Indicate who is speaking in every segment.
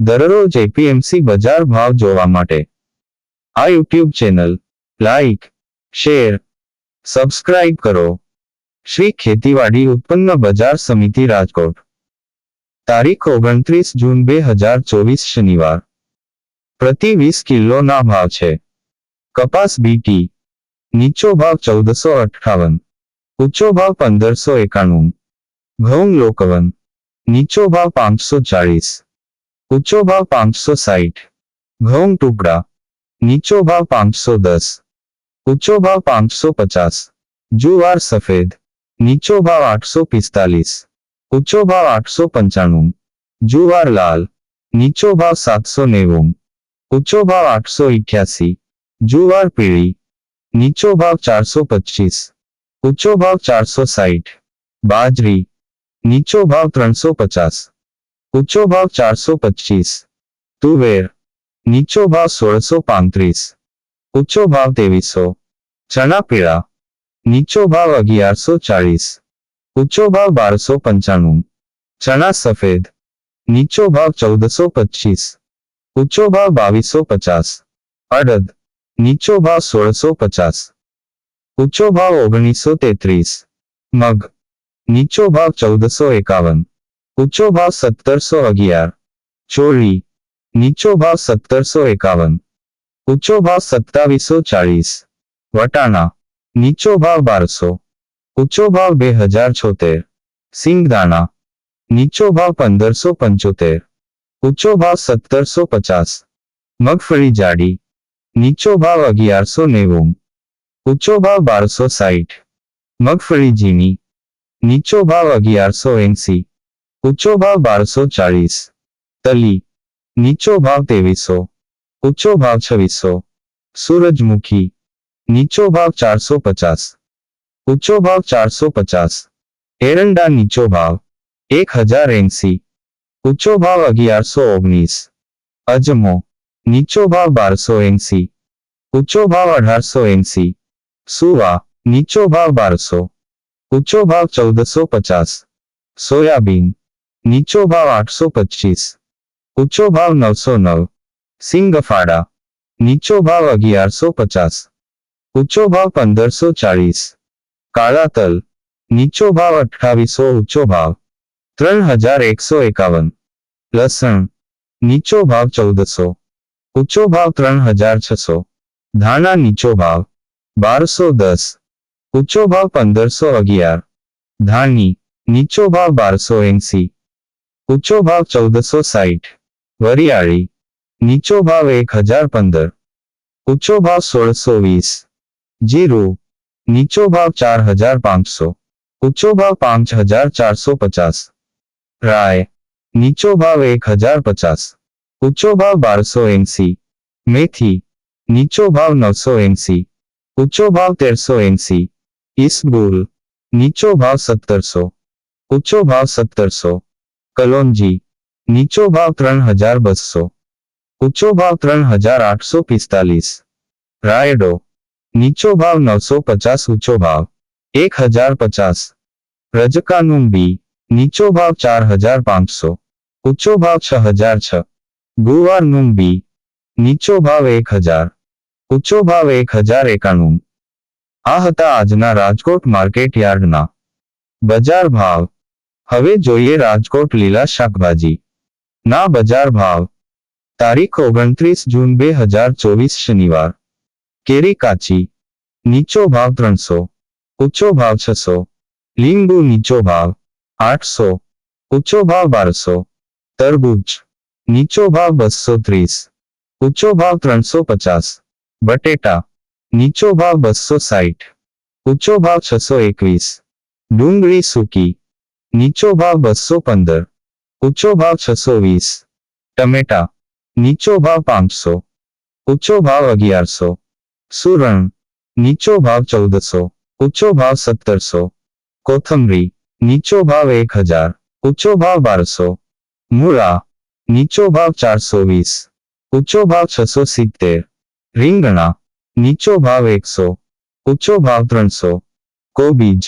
Speaker 1: દરરોજ એપીએમસી બજાર ભાવ જોવા માટે. આ YouTube channel, like, share, subscribe કરો. શ્રી ખેતીવાડી ઉત્પન્ન બજાર સમિતિ રાજકોટ. તારીખ ઓગણત્રીસ જૂન બે હજાર ચોવીસ શનિવાર. પ્રતિ વીસ કિલોના ભાવ છે. કપાસ બીટી નીચો ભાવ ચૌદસો અઠાવન ઊંચો ભાવ પંદરસો એકાણું. ઘઉં લોકવન, નીચો ભાવ પાંચસો ચાળીસ. ઊંચો ભાવ પાંચસો સાઠ ઘઉં ટુકડા નીચો ભાવ પાંચસો દસ ઊંચો ભાવ પાંચસો પચાસ જુવાર સફેદ નીચો ભાવ આઠસો પિસ્તાલીસ ઊંચો ભાવ આઠસો પંચાણું જુવાર લાલ નીચો ભાવ સાતસો નેવું ઊંચો ભાવ આઠસો ઇઠ્યાસી જુવાર પીળી નીચો ભાવ ચારસો પચીસ ઊંચો ભાવ ચારસો સાઠ બાજરી નીચો ભાવ ત્રણસો પચાસ ઊંચો ભાવ ચારસો પચીસ. તુવેર. નીચો ભાવ સોળસો પાંત્રીસ. ઊંચો ભાવ ત્રેવીસો ચણા પીળા. નીચો ભાવ અગિયારસો ચાળીસ. ઊંચો ભાવ બારસો પંચાણું. ચણા સફેદ. નીચો ભાવ ચૌદસો પચીસ. ઊંચો ભાવ બાવીસો પચાસ. અડદ. નીચો ભાવ સોળસો પચાસ. ઊંચો ભાવ ઓગણીસો તેત્રીસ. મગ. નીચો ભાવ ચૌદસો એકાવન. ઊંચો ભાવ સત્તરસો અગિયાર ચોળી નીચો ભાવ સત્તરસો એકાવન ઊંચો ભાવ સત્તાવીસો ચાળીસ વટાણા નીચો ભાવ બારસો ઊંચો ભાવ બે હજાર છોતેર સિંગદાણા નીચો ભાવ પંદરસો પંચોતેર ઊંચો ભાવ સત્તરસો પચાસ મગફળી જાડી નીચો ભાવ અગિયારસો નેવું ઊંચો ભાવ બારસો સાઠ મગફળી ઝીણી નીચો ભાવ અગિયારસો એંસી ઊંચો ભાવ બારસો ચાળીસ તલી નીચો ભાવ ત્રેવીસો ઊંચો ભાવ છવ્વીસો સૂરજમુખી નીચો ભાવ ચારસો પચાસ ઊંચો ભાવ ચારસો પચાસ એરંડા નીચો ભાવ એક હજાર એંસી ઊંચો ભાવ અગિયારસો ઓગણીસ અજમો નીચો ભાવ બારસો એંસી ઊંચો ભાવ અઢારસો એંસી સુવા નીચો ભાવ બારસો ઊંચો ભાવ ચૌદસો પચાસ સોયાબીન નીચો ભાવ આઠસો પચીસ ઊંચો ભાવ નવસો નવ સિંગફાડા નીચો ભાવ અગિયારસો પચાસ ઊંચો ભાવ પંદરસો ચાળીસ કાળા તલ નીચો ભાવ અઠ્ઠાવીસો ઊંચો ભાવ ત્રણ હજાર એકસો એકાવન લસણ નીચો ભાવ ચૌદસો ઊંચો ભાવ ત્રણ હજાર છસો ધાણા નીચો ભાવ બારસો દસ ઊંચો ભાવ પંદરસો અગિયાર ધાણી નીચો ભાવ બારસો એંસી ઊંચો ભાવ ચૌદસો સાઠ વરિયાળી નીચો ભાવ એક હજાર પંદર ઊંચો ભાવ સોળસો વીસ જીરું નીચો ભાવ ચાર હજાર પાંચસો ઊંચો ભાવ પાંચ હજાર ચારસો પચાસ રાય નીચો ભાવ એક હજાર પચાસ ઊંચો ભાવ બારસો એંસી મેથી નીચો ભાવ નવસો એંસી ઊંચો ભાવ તેરસો એંસી ઈસબુલ નીચો ભાવ સત્તરસો ઊંચો ભાવ સત્તરસો કલોંજી નીચો ભાવ ત્રણ હજાર બસો, ઊંચો ભાવ ત્રણ હજાર આઠસો પિસ્તાલીસ. રાયડો, નીચો ભાવ નવસો પચાસ, ઊંચો ભાવ એક હજાર પચાસ. રજકાનુંબી, નીચો ભાવ ચાર હજાર પાંચસો, ઊંચો ભાવ છ હજાર છ. ગુવારનું બી નીચો ભાવ એક હજાર, ઊંચો ભાવ એક હજાર એકાણું. આ હતા આજના રાજકોટ માર્કેટ યાર્ડના બજાર ભાવ. હવે જોઈએ રાજકોટ લીલા શાકભાજી ના બજાર ભાવ તારીખ ઓગણત્રીસ જૂન બે હજાર ચોવીસ શનિવાર કેરી કાચી નીચો ભાવ ત્રણસો ઊંચો ભાવ છસો લીંબુ નીચો ભાવ આઠસો ઊંચો ભાવ બારસો તરબૂચ નીચો ભાવ બસો ત્રીસ ઊંચો ભાવ ત્રણસો પચાસ બટેટા નીચો ભાવ બસો સાઠ ઊંચો ભાવ છસો એકવીસ ડુંગળી સૂકી નીચો ભાવ બસો પંદર ઊંચો ભાવ છસો વીસ ટમેટા નીચો ભાવ પાંચસો ઊંચો ભાવ અગિયારસો સુરણ નીચો ભાવ ચૌદસો ઊંચો ભાવ સત્તરસો કોથમરી નીચો ભાવ એક હજાર ઊંચો ભાવ બારસો મૂળા નીચો ભાવ ચારસો વીસ ઊંચો ભાવ છસો સિત્તેર રીંગણા નીચો ભાવ એકસો ઊંચો ભાવ ત્રણસો કોબીજ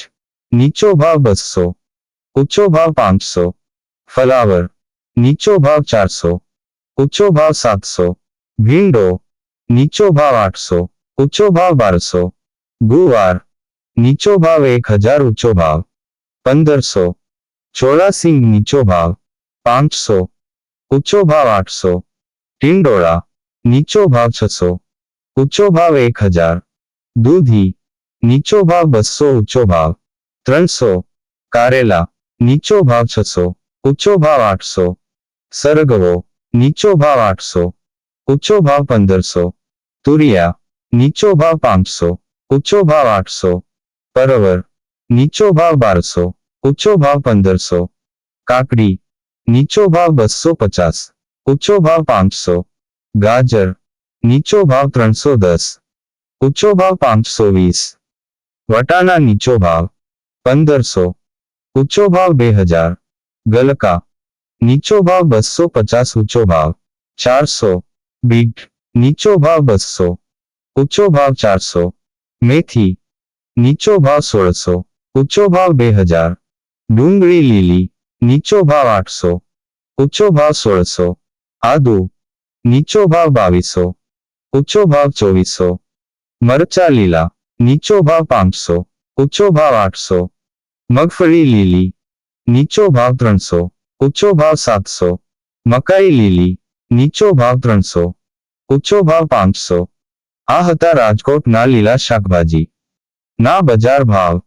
Speaker 1: નીચો ભાવ બસો ઊંચો ભાવ પાંચસો ફલાવર નીચો ભાવ ચારસો ઊંચો ભાવ સાતસો ભીંડો નીચો ભાવ આઠસો ઊંચો ભાવ બારસો ગુવાર નીચો ભાવ એક હજાર ઊંચો ભાવ પંદરસો ચોરાસિંગ નીચો ભાવ પાંચસો ઊંચો ભાવ આઠસો ટિંડોળા નીચો ભાવ છસો ઊંચો ભાવ એક હજાર દૂધી નીચો ભાવ બસો ઊંચો ભાવ ત્રણસો કારેલા નીચો ભાવ છસો ઊંચો ભાવ આઠસો સરગવો નીચો ભાવ આઠસો ઊંચો ભાવ પંદરસો તુરિયા નીચો ભાવ પાંચસો ઊંચો ભાવ આઠસો પરવર નીચો ભાવ બારસો ઊંચો ભાવ પંદરસો કાકડી નીચો ભાવ બસો પચાસ ઊંચો ભાવ પાંચસો ગાજર નીચો ભાવ ત્રણસો દસ ઊંચો ભાવ પાંચસો વીસ વટાણા નીચો ભાવ પંદરસો ઊંચો ભાવ બે હજાર ગલકા નીચો ભાવ બસો પચાસ ઊંચો ભાવ ચારસો બીટ નીચો ભાવ બસો ઊંચો ભાવ ચારસો મેથી નીચો ભાવ સોળસો ઊંચો ભાવ બે હજાર ડુંગળી લીલી નીચો ભાવ આઠસો ઊંચો ભાવ સોળસો આદુ નીચો ભાવ બાવીસો ઊંચો ભાવ ચોવીસો મરચા લીલા નીચો ભાવ પાંચસો ઊંચો ભાવ આઠસો મગફળી લીલી, નીચો ભાવ ત્રણસો, ઊંચો ભાવ સાતસો, મકાઈ લીલી, નીચો ભાવ ત્રણસો, ઊંચો ભાવ પાંચસો. આ હતા રાજકોટના લીલા શાકભાજી. ના બજાર ભાવ.